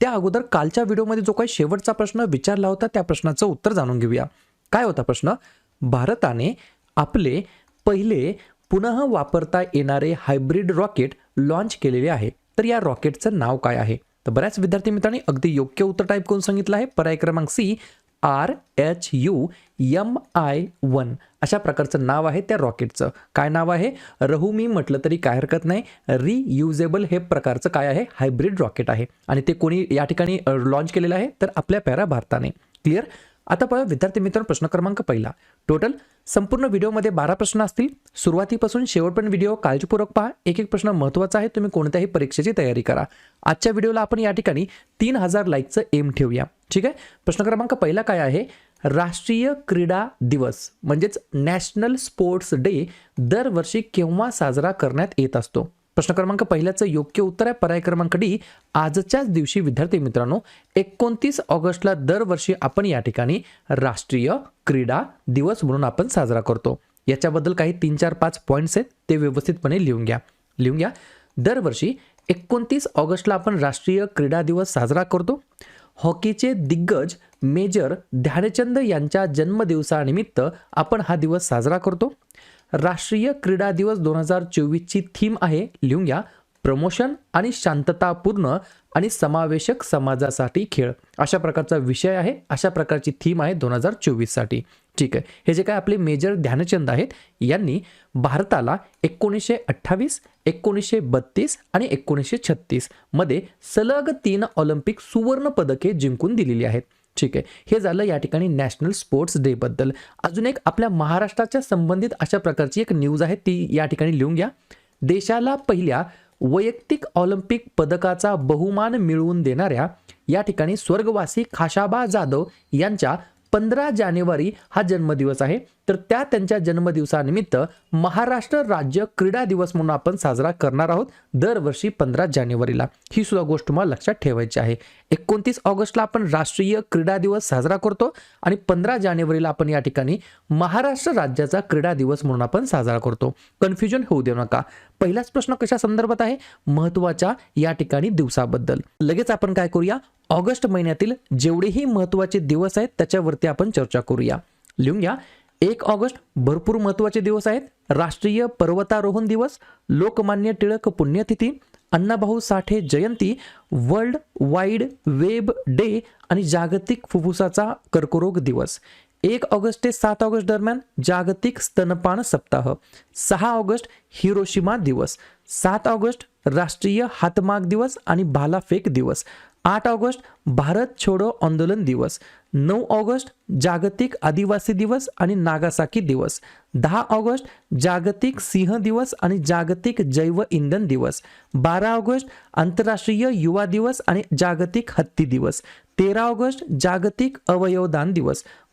त्या अगोदर कालच्या व्हिडिओमध्ये जो काही शेवटचा प्रश्न विचारला होता त्या प्रश्नाचं उत्तर जाणून घेऊया. काय होता प्रश्न? भारताने आपले पहिले पुनः वापरता येणारे हायब्रिड रॉकेट लॉन्च केलेले आहे. तर या रॉकेटचं नाव काय आहे? तर बऱ्याच विद्यार्थी मित्रांनी अगदी योग्य उत्तर टाईप करून सांगितलं आहे. पर्याय क्रमांक C R H U M I one अशा प्रकारचं नाव आहे त्या रॉकेटचं. काय नाव आहे? रहू मी म्हटलं तरी काय हरकत नाही. रियुजेबल हे प्रकारचं काय आहे? हायब्रिड रॉकेट आहे. आणि ते कोणी या ठिकाणी लॉन्च केलेलं आहे? तर आपल्या पॅरा भारताने. क्लिअर आता पहा विद्यार्थी मित्रांनो प्रश्न क्रमांक पहिला. टोटल संपूर्ण व्हिडिओमध्ये बारा प्रश्न असतील. सुरुवातीपासून शेवटपर्यंत व्हिडिओ काळजीपूर्वक पहा. एक एक प्रश्न महत्त्वाचा आहे. तुम्ही कोणत्याही परीक्षेची तयारी करा. आजच्या व्हिडिओला आपण या ठिकाणी तीन हजार लाईकचं एम ठेवूया. ठीक आहे? प्रश्न क्रमांक पहिला काय आहे? राष्ट्रीय क्रीडा दिवस म्हणजेच नॅशनल स्पोर्ट्स डे दरवर्षी केव्हा साजरा करण्यात येत असतो? प्रश्न क्रमांक पहिल्याचं योग्य उत्तर आहे. पर्याय क्रमांक डी आजच्याच दिवशी विद्यार्थी मित्रांनो एकोणतीस ऑगस्टला दरवर्षी आपण या ठिकाणी राष्ट्रीय क्रीडा दिवस म्हणून आपण साजरा करतो. याच्याबद्दल काही तीन चार पाच पॉईंट्स आहेत ते व्यवस्थितपणे लिहून घ्या. लिहून घ्या. दरवर्षी एकोणतीस ऑगस्टला आपण राष्ट्रीय क्रीडा दिवस साजरा करतो. हॉकीचे दिग्गज मेजर ध्यानचंद यांच्या जन्मदिवसानिमित्त आपण हा दिवस साजरा करतो. राष्ट्रीय क्रीडा दिवस दोन हजार चोवीसची थीम आहे लिहून घ्या प्रमोशन आणि शांततापूर्ण आणि समावेशक समाजासाठी खेळ. अशा प्रकारचा विषय आहे अशा प्रकारची थीम आहे दोन हजार चोवीससाठी. ठीक आहे हे जे काय आपले मेजर ध्यानचंद आहेत यांनी भारताला एकोणीसशे अठ्ठावीस एकोणीसशे बत्तीस आणि एकोणीसशे छत्तीसमध्ये सलग तीन ऑलिम्पिक सुवर्णपदके जिंकून दिलेली आहेत. ठीक आहे. हे झालं या ठिकाणी नॅशनल स्पोर्ट्स डेबद्दल अजून एक आपल्या महाराष्ट्राच्या संबंधित अशा प्रकारची एक न्यूज आहे ती या ठिकाणी लिहून घ्या. देशाला पहिल्या वैयक्तिक ऑलिम्पिक पदकाचा बहुमान मिळवून देणाऱ्या या ठिकाणी स्वर्गवासी खाशाबा जाधव यांच्या पंधरा जानेवारी हा जन्मदिवस आहे. तर त्या त्यांच्या जन्मदिवसानिमित्त महाराष्ट्र राज्य क्रीडा दिवस म्हणून आपण साजरा करणार आहोत दरवर्षी पंधरा जानेवारीला. ही सुद्धा गोष्ट तुम्हाला लक्षात ठेवायची आहे. एकोणतीस ऑगस्टला आपण राष्ट्रीय क्रीडा दिवस साजरा करतो आणि पंधरा जानेवारीला आपण या ठिकाणी महाराष्ट्र राज्याचा क्रीडा दिवस म्हणून आपण साजरा करतो. कन्फ्युजन होऊ देऊ नका. पहिलाच प्रश्न कशा संदर्भात आहे? महत्त्वाच्या या ठिकाणी दिवसाबद्दल. लगेच आपण काय करूया? ऑगस्ट महिन्यातील जेवढेही महत्त्वाचे दिवस आहेत त्याच्यावरती आपण चर्चा करूया. लिहून घ्या. एक ऑगस्ट भरपूर महत्त्वाचे दिवस आहेत. राष्ट्रीय पर्वतारोहण दिवस लोकमान्य टिळक पुण्यतिथी अण्णाभाऊ साठे जयंती वर्ल्ड वाईड वेब डे आणि जागतिक फुफ्फुसाचा कर्करोग दिवस. एक ऑगस्ट ते सात ऑगस्ट दरम्यान जागतिक स्तनपान सप्ताह. सहा ऑगस्ट हिरोशिमा दिवस. सात ऑगस्ट राष्ट्रीय हातमाग दिवस आणि भालाफेक दिवस. आठ ऑगस्ट भारत छोडो आंदोलन दिवस. नऊ ऑगस्ट जागतिक आदिवासी दिवस आणि नागासाकी दिवस. दहा ऑगस्ट जागतिक सिंह दिवस आणि जागतिक जैव इंधन दिवस. बारा ऑगस्ट आंतरराष्ट्रीय युवा दिवस आणि जागतिक हत्ती दिवस. तेरा ऑगस्ट जागतिक अवयवदान दिवस.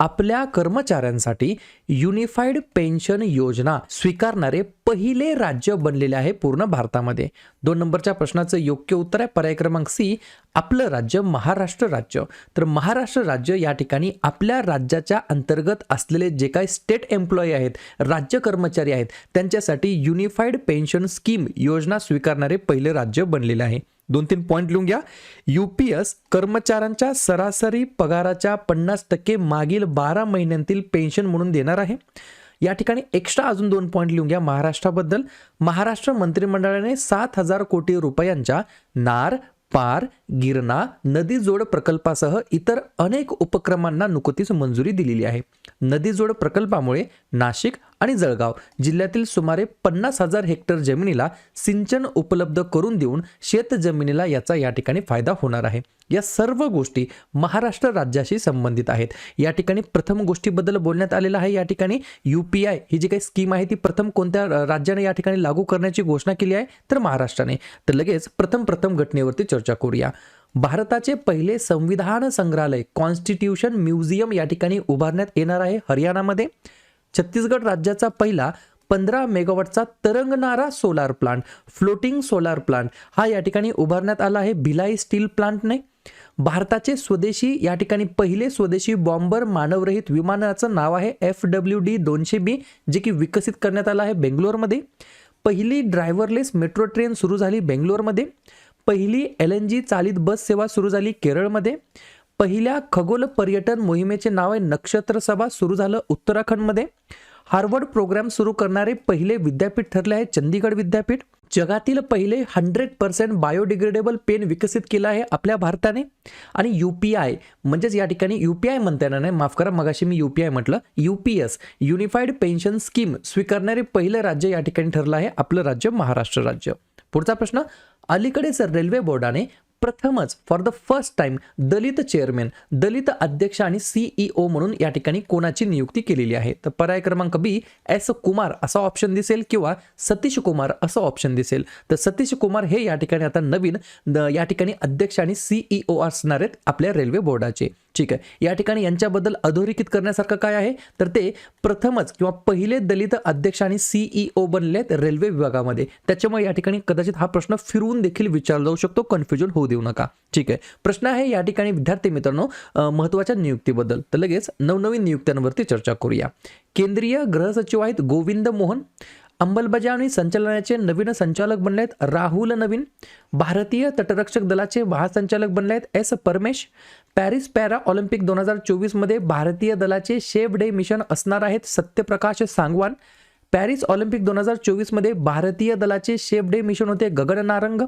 आपल्या कर्मचाऱ्यांसाठी युनिफाईड पेन्शन योजना स्वीकारणारे पहिले राज्य बनलेले आहे पूर्ण भारतामध्ये. दोन नंबरच्या प्रश्नाचं योग्य उत्तर आहे. पर्याय क्रमांक सी आपलं राज्य महाराष्ट्र राज्य. तर महाराष्ट्र राज्य या ठिकाणी आपल्या राज्याच्या अंतर्गत असलेले जे काही स्टेट एम्प्लॉई आहेत राज्य कर्मचारी आहेत त्यांच्यासाठी युनिफाईड पेन्शन स्कीम योजना स्वीकारणारे पहिले राज्य बनलेले आहे. दोन तीन पॉईंट लिहून घ्या. युपीएस कर्मचाऱ्यांच्या सरासरी पगाराच्या पन्नास टक्के मागील बारा महिन्यांतील पेन्शन म्हणून देणार आहे. या ठिकाणी एक्स्ट्रा अजून दोन पॉईंट लिहून घ्या महाराष्ट्राबद्दल. महाराष्ट्र मंत्रिमंडळाने सात हजार कोटी रुपयांच्या नार पार गिरणा नदी जोड प्रकल्पासह इतर अनेक उपक्रमांना नुकतीच मंजुरी दिलेली आहे. नदी जोड प्रकल्पामुळे नाशिक आणि जळगाव जिल्ह्यातील सुमारे पन्नास हजार हेक्टर जमिनीला सिंचन उपलब्ध करून देऊन शेत जमिनीला याचा या ठिकाणी फायदा होणार आहे. या सर्व गोष्टी महाराष्ट्र राज्याशी संबंधित आहेत. या ठिकाणी प्रथम गोष्टीबद्दल बोलण्यात आलेलं आहे. या ठिकाणी यू पी आय ही जी काही स्कीम आहे ती प्रथम कोणत्या राज्याने या ठिकाणी लागू करण्याची घोषणा केली आहे? तर महाराष्ट्राने. तर लगेच प्रथम प्रथम घटनेवरती चर्चा करूया. भारताचे पहिले संविधान संग्रहालय कॉन्स्टिट्यूशन म्युझियम या ठिकाणी उभारण्यात येणार आहे हरियाणामध्ये. छत्तीसगड राज्याचा पहिला पंधरा मेगावॉटचा तरंगणारा solar plant floating solar plant हा या ठिकाणी उभारण्यात आला आहे. भिलाई स्टील प्लांटने भारताचे स्वदेशी या ठिकाणी पहिले स्वदेशी बॉम्बर मानवरहित विमानाचं नाव आहे एफ डब्ल्यू डी दोनशे बी जे की विकसित करण्यात आलं आहे बेंगलोरमध्ये. पहिली ड्रायव्हरलेस मेट्रो ट्रेन सुरू झाली बेंगलोरमध्ये. पहिली एल एन जी चालित बस सेवा सुरू झाली केरळमध्ये. पहिल्या खगोल पर्यटन मोहिमेचे नाव आहे नक्षत्र सभा. सुरू झालं उत्तराखंडमध्ये. हार्वर्ड प्रोग्राम सुरू करणारे पहिले विद्यापीठ ठरले आहे चंदीगड विद्यापीठ. जगातील पहिले हंड्रेड पर्सेंट बायोडिग्रेडेबल पेन विकसित केलं आहे आपल्या भारताने. आणि यू पी आय म्हणजेच या ठिकाणी यू पी आय म्हणता येणार नाही. माफ करा मगाशी मी यू पी आय म्हटलं. U P S unified pension scheme स्वीकारणारे पहिलं राज्य या ठिकाणी ठरलं आहे आपलं राज्य महाराष्ट्र राज्य. पुढचा प्रश्न अलीकडेच रेल्वे बोर्डाने प्रथमच for the first time Dalit chairman Dalit अध्यक्ष आणि सीईओ म्हणून या ठिकाणी कोणाची नियुक्ती केलेली आहे? तर पर्याय क्रमांक बी एस कुमार असा ऑप्शन दिसेल किंवा सतीश कुमार असं ऑप्शन दिसेल. तर सतीश कुमार हे या ठिकाणी आता नवीन या ठिकाणी अध्यक्ष आणि सीईओ असणार आहेत आपल्या रेल्वे बोर्डाचे ठीक आहे. या ठिकाणी यांच्याबद्दल अधोरेखित करण्यासारखं काय आहे? तर ते प्रथमच किंवा पहिले दलित अध्यक्ष आणि सीईओ बनलेत रेल्वे विभागामध्ये. त्याच्यामुळे या ठिकाणी कदाचित हा प्रश्न फिरवून देखील विचारला जाऊ शकतो. कन्फ्युजन होऊ देऊ नका. ठीक आहे. प्रश्न आहे या ठिकाणी विद्यार्थी मित्रांनो महत्त्वाच्या नियुक्तीबद्दल. तर लगेच नवनवीन नियुक्त्यांवरती चर्चा करूया. केंद्रीय गृह सचिव आहेत गोविंद मोहन अंमलबजावणी संचालनाचे नवीन संचालक बनले आहेत राहुल नवीन. भारतीय तटरक्षक दलाचे महासंचालक बनले आहेत S Paramesh. Paris para Olympic दोन हजार चोवीसमध्ये भारतीय दलाचे शेफ डे मिशन असणार आहेत सत्यप्रकाश सांगवान. पॅरिस ऑलिम्पिक दोन हजार चोवीसमध्ये भारतीय दलाचे शेफ डे मिशन होते गगन नारंग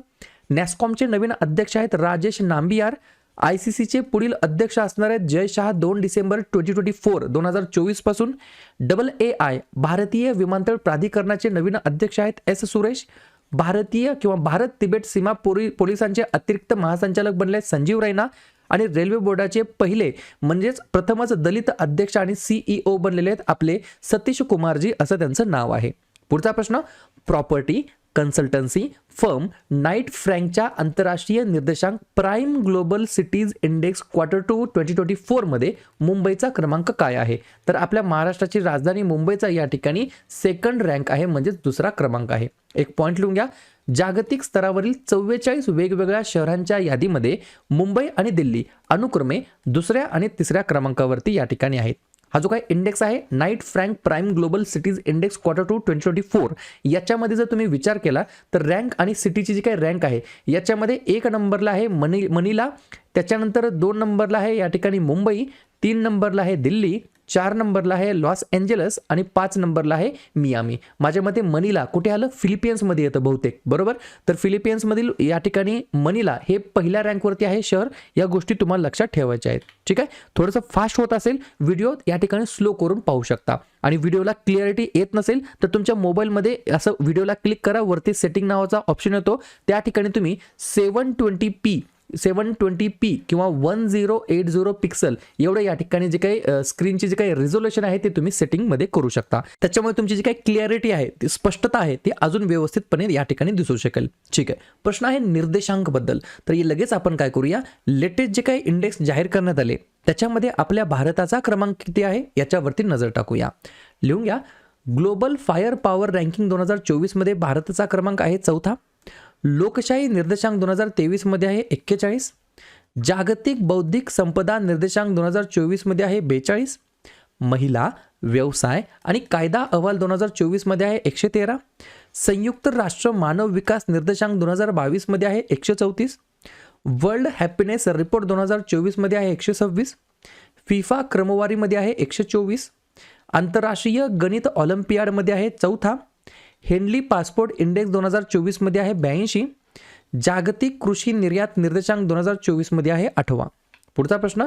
नॅस्कॉमचे नवीन अध्यक्ष आहेत राजेश नांबियार आय सी सीचे पुढील अध्यक्ष असणार आहेत जय शहा दोन डिसेंबर ट्वेंटी ट्वेंटी फोर दोन हजार चोवीसपासून. डबल ए आय भारतीय विमानतळ प्राधिकरणाचे नवीन अध्यक्ष आहेत एस सुरेश. भारतीय किंवा भारत तिबेट सीमा पोलिसांचे अतिरिक्त महासंचालक बनले आहेत संजीव रैना आणि रेल्वे बोर्डाचे पहिले म्हणजेच प्रथमच दलित अध्यक्ष आणि सीईओ बनलेले आहेत आपले सतीश कुमारजी असं त्यांचं नाव आहे. पुढचा प्रश्न प्रॉपर्टी कन्सल्टन्सी फर्म नाईट फ्रँकच्या आंतरराष्ट्रीय निर्देशांक prime global cities index quarter two twenty twenty फोरमध्ये मुंबईचा क्रमांक काय आहे? तर आपल्या महाराष्ट्राची राजधानी मुंबईचा या ठिकाणी सेकंड रँक आहे म्हणजेच दुसरा क्रमांक आहे. एक पॉईंट लिहून घ्या. जागतिक स्तरावरील चव्वेचाळीस वेगवेगळ्या शहरांच्या यादीमध्ये मुंबई आणि दिल्ली अनुक्रमे दुसऱ्या आणि तिसऱ्या क्रमांकावरती या ठिकाणी आहेत. हा जो काही इंडेक्स आहे Knight Frank prime global cities index quarter two twenty twenty four याच्यामध्ये जर तुम्ही विचार केला तर रँक आणि सिटीची जी काही रँक आहे याच्यामध्ये एक नंबरला आहे मनी मनीला त्याच्यानंतर दोन नंबरला आहे या ठिकाणी मुंबई तीन नंबरला आहे दिल्ली चार नंबरला आहे लॉस एंजेलस आणि पाच नंबरला आहे मियामी. माझ्या मते मनीला कुठे आलं? फिलिपियन्समध्ये येतं बहुतेक. बरोबर? तर फिलिपियन्समधील या ठिकाणी मनीला हे पहिल्या रँकवरती आहे शहर. या गोष्टी तुम्हाला लक्षात ठेवायच्या आहेत. ठीक आहे? थोडंसं फास्ट होत असेल व्हिडिओ या ठिकाणी स्लो करून पाहू शकता. आणि व्हिडिओला क्लिअरिटी येत नसेल तर तुमच्या मोबाईलमध्ये असं व्हिडिओला क्लिक करा. वरती सेटिंग नावाचा ऑप्शन येतो. त्या ठिकाणी तुम्ही seven twenty P seven twenty P किंवा one zero eight zero pixel एवढं या ठिकाणी जे काही स्क्रीनची जे काही रिझोल्युशन आहे ते तुम्ही सेटिंगमध्ये करू शकता. त्याच्यामुळे तुमची जी काही क्लिअरिटी आहे ती स्पष्टता आहे ती अजून व्यवस्थितपणे या ठिकाणी दिसू शकेल. ठीक आहे. प्रश्न आहे निर्देशांकबद्दल. तर हे लगेच आपण काय करूया? लेटेस्ट जे काही इंडेक्स जाहीर करण्यात आले त्याच्यामध्ये आपल्या भारताचा क्रमांक किती आहे? याच्यावरती नजर टाकूया. लिहून घ्या. ग्लोबल फायर पॉवर रँकिंग दोन हजार चोवीसमध्ये भारताचा क्रमांक आहे चौथा. लोकशाही निर्देशांक दोन हजार तेवीसमध्ये आहे एक्केचाळीस. जागतिक बौद्धिक संपदा निर्देशांक दोन हजार चोवीसमध्ये आहे बेचाळीस. महिला व्यवसाय आणि कायदा अहवाल दोन हजार चोवीसमध्ये आहे एकशे तेरा. संयुक्त राष्ट्र मानव विकास निर्देशांक दोन हजार बावीसमध्ये आहे एकशे चौतीस. वर्ल्ड हॅपीनेस रिपोर्ट दोन हजार चोवीसमध्ये आहे एकशे सव्वीस. फिफा क्रमवारीमध्ये आहे एकशे चोवीस. आंतरराष्ट्रीय गणित ऑलिम्पियाडमध्ये आहे चौथा. हेनली पासपोर्ट इंडेक्स दोन हजार चोवीसमध्ये आहे ब्याऐंशी. जागतिक कृषी निर्यात निर्देशांक दोन हजार चोवीसमध्ये आहे आठवा. पुढचा प्रश्न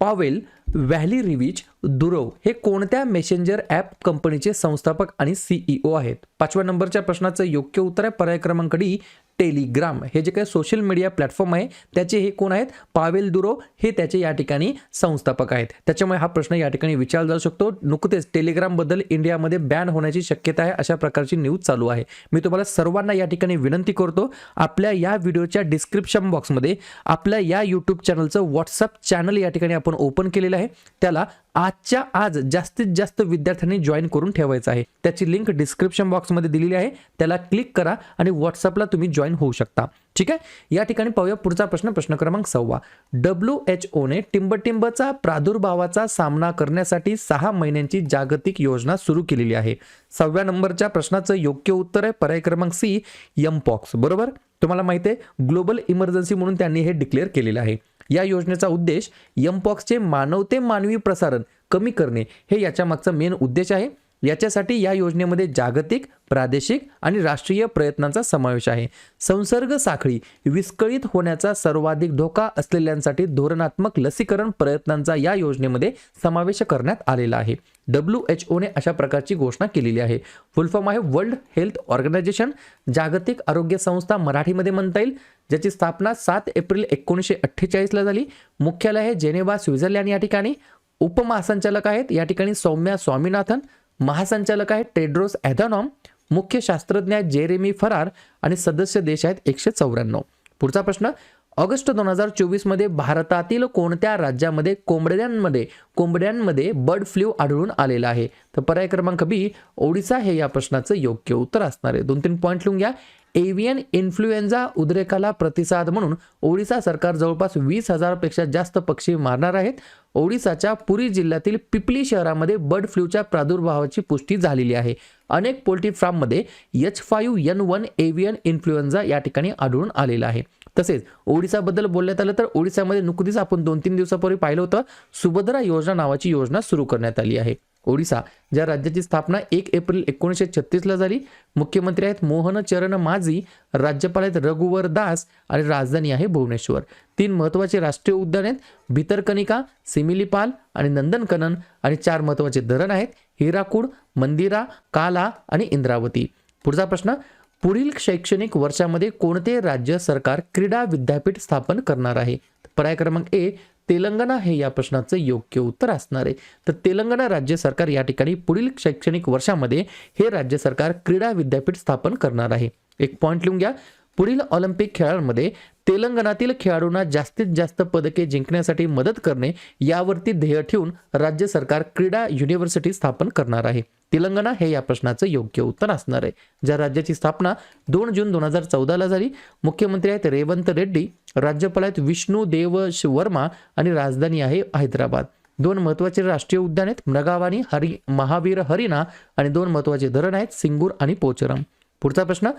पावेल व्हॅली रिविच दुरव हे कोणत्या मेसेंजर ॲप कंपनीचे संस्थापक आणि सीईओ आहेत? पाचव्या नंबरच्या प्रश्नाचं योग्य उत्तर आहे. पर्याय क्रमांक डी टेलिग्राम. हे जे काही सोशल मीडिया प्लॅटफॉर्म आहे त्याचे हे कोण आहेत? पावेल दुरो हे त्याचे या ठिकाणी संस्थापक आहेत. त्याच्यामुळे हा प्रश्न या ठिकाणी विचारला जाऊ शकतो. नुकतेच टेलिग्रामबद्दल इंडियामध्ये बॅन होण्याची शक्यता आहे अशा प्रकारची न्यूज चालू आहे. मी तुम्हाला सर्वांना या ठिकाणी विनंती करतो आपल्या या व्हिडिओच्या डिस्क्रिप्शन बॉक्समध्ये आपल्या या यूट्यूब चॅनलचं व्हॉट्सअप चॅनल या ठिकाणी आपण ओपन केलेलं आहे. त्याला आजच्या आज जास्तीत जास्त विद्यार्थ्यांनी जॉईन करून ठेवायचं आहे. त्याची लिंक डिस्क्रिप्शन बॉक्समध्ये दिलेली आहे. त्याला क्लिक करा आणि व्हॉट्सअपला तुम्ही जॉईन होऊ शकता. ठीक आहे? या ठिकाणी पाहूया पुढचा प्रश्न प्रश्न क्रमांक सव्वा डब्ल्यू एच ओने टिंबटिंबचा प्रादुर्भावाचा सामना करण्यासाठी सहा महिन्यांची जागतिक योजना सुरू केलेली आहे. सहाव्या नंबरच्या प्रश्नाचं योग्य उत्तर आहे. पर्याय क्रमांक सी यमपॉक्स बरोबर? तुम्हाला माहिती आहे ग्लोबल इमर्जन्सी म्हणून त्यांनी हे डिक्लेअर केलेलं आहे. या योजनेचा उद्देश यमपॉक्सचे मानव ते मानवी प्रसारण कमी करणे. हे याच्या मागचा मेन उद्देश आहे. याच्यासाठी या योजनेमध्ये जागतिक प्रादेशिक आणि राष्ट्रीय प्रयत्नांचा समावेश आहे. संसर्ग साखळी विस्कळीत होण्याचा सर्वाधिक धोका असलेल्यांसाठी धोरणात्मक लसीकरण प्रयत्नांचा या योजनेमध्ये समावेश करण्यात आलेला आहे. डब्ल्यू एच ओने अशा प्रकारची घोषणा केलेली आहे. फुलफॉर्म आहे वर्ल्ड हेल्थ ऑर्गनायझेशन जागतिक आरोग्य संस्था मराठीमध्ये म्हणता येईल ज्याची स्थापना सात एप्रिल एकोणीसशे अठ्ठेचाळीसला झाली. मुख्यालय आहे जेनेवा स्वित्झर्लंड या ठिकाणी. उपमहासंचालक आहेत या ठिकाणी सौम्या स्वामीनाथन महासंचालक आहेत टेड्रोस ॲधॉनॉम मुख्य शास्त्रज्ञ आहेत जेरेमी फरार आणि सदस्य देश आहेत एकशे चौऱ्याण्णव. पुढचा प्रश्न ऑगस्ट दोन हजार चोवीसमध्ये भारतातील कोणत्या राज्यामध्ये कोंबड्यांमध्ये कोंबड्यांमध्ये बर्ड फ्लू आढळून आलेला आहे? तर पर्याय क्रमांक बी ओडिसा हे या प्रश्नाचं योग्य उत्तर असणार आहे. दोन तीन पॉईंट लिहून घ्या. एव्हियन इन्फ्लुएन्झा उद्रेकाला प्रतिसाद म्हणून ओडिसा सरकार जवळपास वीस हजारपेक्षा जास्त पक्षी मारणार आहेत. ओडिसाच्या पुरी जिल्ह्यातील पिपली शहरामध्ये बर्ड फ्लूच्या प्रादुर्भावाची पुष्टी झालेली आहे. अनेक पोल्ट्री फार्ममध्ये H five N one avian influenza या ठिकाणी आढळून आलेला आहे. तसेच ओडिसाबद्दल बोलण्यात आलं तर ओडिसामध्ये नुकतीच आपण दोन तीन दिवसापूर्वी पाहिलं होतं सुभद्रा योजना नावाची योजना सुरू करण्यात आली आहे. ओडिसा ज्या राज्याची स्थापना एक एप्रिल एकोणीसशे छत्तीसला झाली मुख्यमंत्री आहेत मोहन चरण माझी राज्यपाल आहेत रघुवर दास आणि राजधानी आहे भुवनेश्वर. तीन महत्त्वाचे राष्ट्रीय उद्यान आहेत भितरकनिका सिमिलीपाल आणि नंदनकनन आणि चार महत्त्वाचे धरण आहेत हिराकूड मंदिरा काला आणि इंद्रावती. पुढचा प्रश्न पुढील शैक्षणिक वर्षामध्ये कोणते राज्य सरकार क्रीडा विद्यापीठ स्थापन करणार आहे? पर्याय क्रमांक ए तेलंगणा हे या प्रश्नाचं योग्य उत्तर असणार आहे. तर तेलंगणा राज्य सरकार या ठिकाणी पुढील शैक्षणिक वर्षामध्ये हे राज्य सरकार क्रीडा विद्यापीठ स्थापन करणार आहे. एक पॉईंट लिहून घ्या. पुढील ऑलिम्पिक खेळांमध्ये तेलंगणातील खेळाडूंना जास्तीत जास्त पदके जिंकण्यासाठी मदत करणे यावरती ध्येय ठेवून राज्य सरकार क्रीडा युनिव्हर्सिटी स्थापन करणार आहे. तेलंगणा हे या प्रश्नाचं योग्य उत्तर असणार आहे. ज्या राज्याची स्थापना दोन जून दोन हजार चौदाला झाली मुख्यमंत्री आहेत रेवंत रेड्डी राज्यपाल आहेत विष्णू देव वर्मा आणि राजधानी आहे हैदराबाद. दोन महत्त्वाचे राष्ट्रीय उद्यान आहेत मृगावानी हरी महावीर हरिणा आणि दोन महत्त्वाचे धरण आहेत सिंगूर आणि पोचरम. पुढचा प्रश्न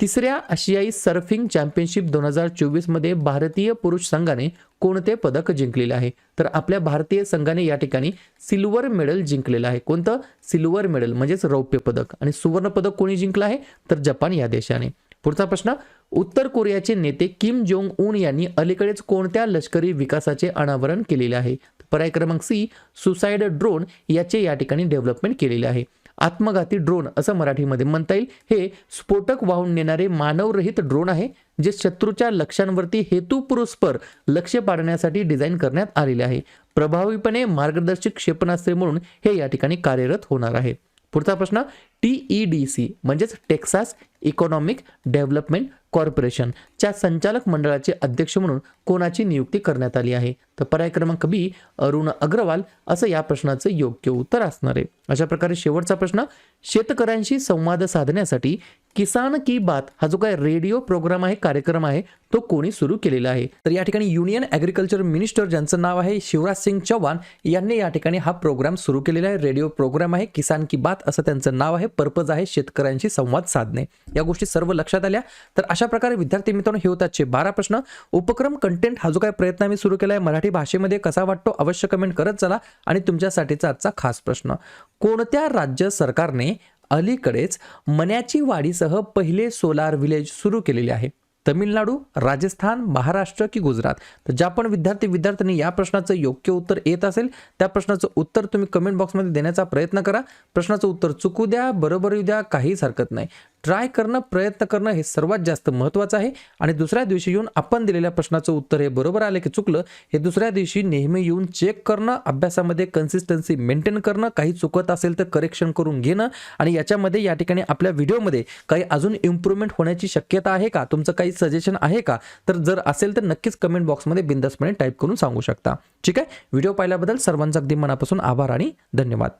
तिसऱ्या आशियाई सर्फिंग चॅम्पियनशिप दोन हजार चोवीसमध्ये भारतीय पुरुष संघाने कोणते पदक जिंकलेले आहे? तर आपल्या भारतीय संघाने या ठिकाणी सिल्वर मेडल जिंकलेलं आहे. कोणतं? सिल्वर मेडल म्हणजेच रौप्य पदक. आणि सुवर्ण पदक कोणी जिंकलं आहे? तर जपान या देशाने. पुढचा प्रश्न उत्तर कोरियाचे नेते किम जोंग उन यांनी अलीकडेच कोणत्या लष्करी विकासाचे अनावरण केलेले आहे? पर्याय क्रमांक सी सुसाईड ड्रोन याचे या ठिकाणी डेव्हलपमेंट केलेले आहे. आत्मघाती ड्रोन असं मराठीमध्ये म्हणता येईल. हे स्फोटक वाहून नेणारे मानवरहित ड्रोन आहे जे शत्रूच्या लक्ष्यांवरती हेतुपुरस्पर लक्ष पाडण्यासाठी डिझाईन करण्यात आलेले आहे. प्रभावीपणे मार्गदर्शक क्षेपणास्त्रे म्हणून हे या ठिकाणी कार्यरत होणार आहे. पुढचा प्रश्न टी डी सी म्हणजेच टेक्सास इकॉनॉमिक डेव्हलपमेंट कॉर्पोरेशनच्या संचालक मंडळाचे अध्यक्ष म्हणून कोणाची नियुक्ती करण्यात आली आहे? तर पर्याय क्रमांक बी अरुण अग्रवाल असं या प्रश्नाचं योग्य उत्तर असणार आहे. अशा प्रकारे शेवटचा प्रश्न शेतकऱ्यांशी संवाद साधण्यासाठी किसान की बात हा जो काय रेडिओ प्रोग्राम आहे कार्यक्रम आहे तो कोणी सुरू केलेला आहे. तर या ठिकाणी युनियन ॲग्रिकल्चर मिनिस्टर ज्यांचं नाव आहे शिवराज सिंग चव्हाण यांनी या ठिकाणी हा प्रोग्राम सुरू केलेला आहे. रेडिओ प्रोग्राम आहे किसान की बात असं त्यांचं नाव आहे पर्पज आहे शेतकऱ्यांशी संवाद साधणे. या गोष्टी सर्व लक्षात आल्या. तर अशा प्रकारे विद्यार्थी मित्रांनो हे होतात बारा प्रश्न. उपक्रम कंटेंट हा जो काय प्रयत्न आम्ही सुरू केला आहे मराठी भाषेमध्ये कसा वाटतो अवश्य कमेंट करत चला. आणि तुमच्यासाठीचा आजचा खास प्रश्न. कोणत्या राज्य सरकारने अलीकडेच मन्याची वाडीसह पहिले सोलार विलेज सुरू केलेले आहे. तमिळनाडू राजस्थान महाराष्ट्र की गुजरात? तर ज्या पण विद्यार्थी विद्यार्थ्यांनी या प्रश्नाचं योग्य उत्तर येत असेल त्या प्रश्नाचं उत्तर तुम्ही कमेंट बॉक्समध्ये देण्याचा प्रयत्न करा. प्रश्नाचं उत्तर चुकू द्या बरोबर येऊ द्या काहीच हरकत नाही. ट्राय करणं प्रयत्न करणं हे सर्वात जास्त महत्त्वाचं आहे. आणि दुसऱ्या दिवशी येऊन आपण दिलेल्या प्रश्नाचं उत्तर हे बरोबर आलं की चुकलं हे दुसऱ्या दिवशी नेहमी येऊन चेक करणं अभ्यासामध्ये कन्सिस्टन्सी मेंटेन करणं काही चुकत असेल तर करेक्शन करून घेणं आणि याच्यामध्ये या ठिकाणी आपल्या व्हिडिओमध्ये काही अजून इम्प्रूव्हमेंट होण्याची शक्यता आहे का? तुमचं काही सजेशन आहे का? तर जर असेल तर नक्कीच कमेंट बॉक्समध्ये बिंदासपणे टाईप करून सांगू शकता. ठीक आहे? व्हिडिओ पाहिल्याबद्दल सर्वांचा अगदी मनापासून आभार आणि धन्यवाद.